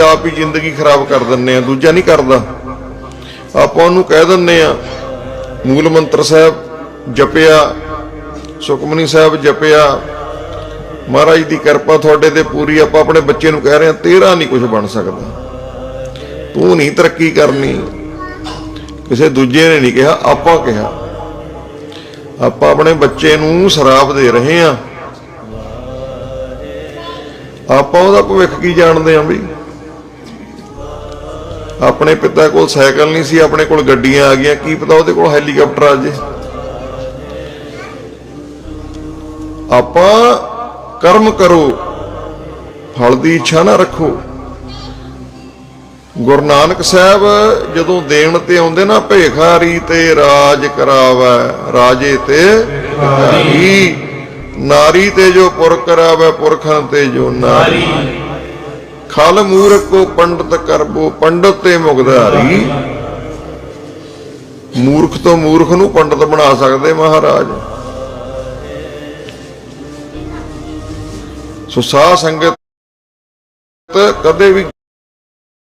ਆਪ ਹੀ ਜ਼ਿੰਦਗੀ ਖਰਾਬ ਕਰ ਦਿੰਨੇ ਆ ਦੂਜਾ ਨਹੀਂ ਕਰਦਾ। ਆਪਾਂ ਉਹਨੂੰ ਕਹਿ ਦਿੰਨੇ ਆ ਮੂਲ ਮੰਤਰ ਸਾਹਿਬ ਜਪਿਆ, ਸੁਖਮਨੀ ਸਾਹਿਬ ਜਪਿਆ, ਮਹਾਰਾਜ ਦੀ ਕਿਰਪਾ ਤੁਹਾਡੇ ਤੇ ਪੂਰੀ, ਆਪਾਂ ਆਪਣੇ ਬੱਚੇ ਨੂੰ ਕਹਿ ਰਹੇ ਆ ਤੇਰਾ ਨਹੀਂ ਕੁਝ ਬਣ ਸਕਦਾ। ਤੂੰ ਨਹੀਂ ਤਰੱਕੀ ਕਰਨੀ। ਕਿਸੇ ਦੂਜੇ ਨੇ ਨਹੀਂ ਕਿਹਾ, ਆਪਾਂ ਕਿਹਾ। ਆਪਾਂ ਆਪਣੇ ਬੱਚੇ ਨੂੰ ਸ਼ਰਾਪ ਦੇ ਰਹੇ ਆ ਆਪਾਂ ਉਹਦਾ ਭਵਿੱਖ ਕੀ ਜਾਣਦੇ ਆਂ ਵੀ ਆਪਣੇ ਪਿਤਾ ਕੋਲ ਸਾਈਕਲ ਨਹੀਂ ਸੀ, ਆਪਣੇ ਕੋਲ ਗੱਡੀਆਂ ਆ ਗਈਆਂ। ਕੀ ਪਤਾ ਉਹਦੇ ਕੋਲ ਹੈਲੀਕਾਪਟਰ ਆ ਜੇ। ਆਪਾਂ ਕਰਮ ਕਰੋ, ਫਲ ਦੀ ਇੱਛਾ ਨਾ ਰੱਖੋ। ਗੁਰੂ ਨਾਨਕ ਸਾਹਿਬ ਜਦੋਂ ਦੇਣ ਤੇ ਆਉਂਦੇ ਨਾ, ਭੇਖਾਰੀ ਤੇ ਰਾਜ ਕਰਾਵੈ, ਰਾਜੇ ਤੇ ਭਿਖਾਰੀ ਨਾਰੀ ਤੇ ਜੋ ਪੁਰ ਕਰਾਵੈ, ਪੁਰਖਾਂ ਤੇ ਜੋ ਨਾਰੀ। ਖਲ ਮੂਰਖ ਪੰਡਤ ਕਰਬੋ, ਪੰਡਤ ਤੇ ਮੁਗਧਾਰੀ। ਮੂਰਖ ਤੋਂ ਮੂਰਖ ਨੂੰ ਪੰਡਤ ਬਣਾ ਸਕਦੇ ਮਹਾਰਾਜ। ਸੋ ਸਾਧ ਸੰਗਤ ਕਦੇ ਵੀ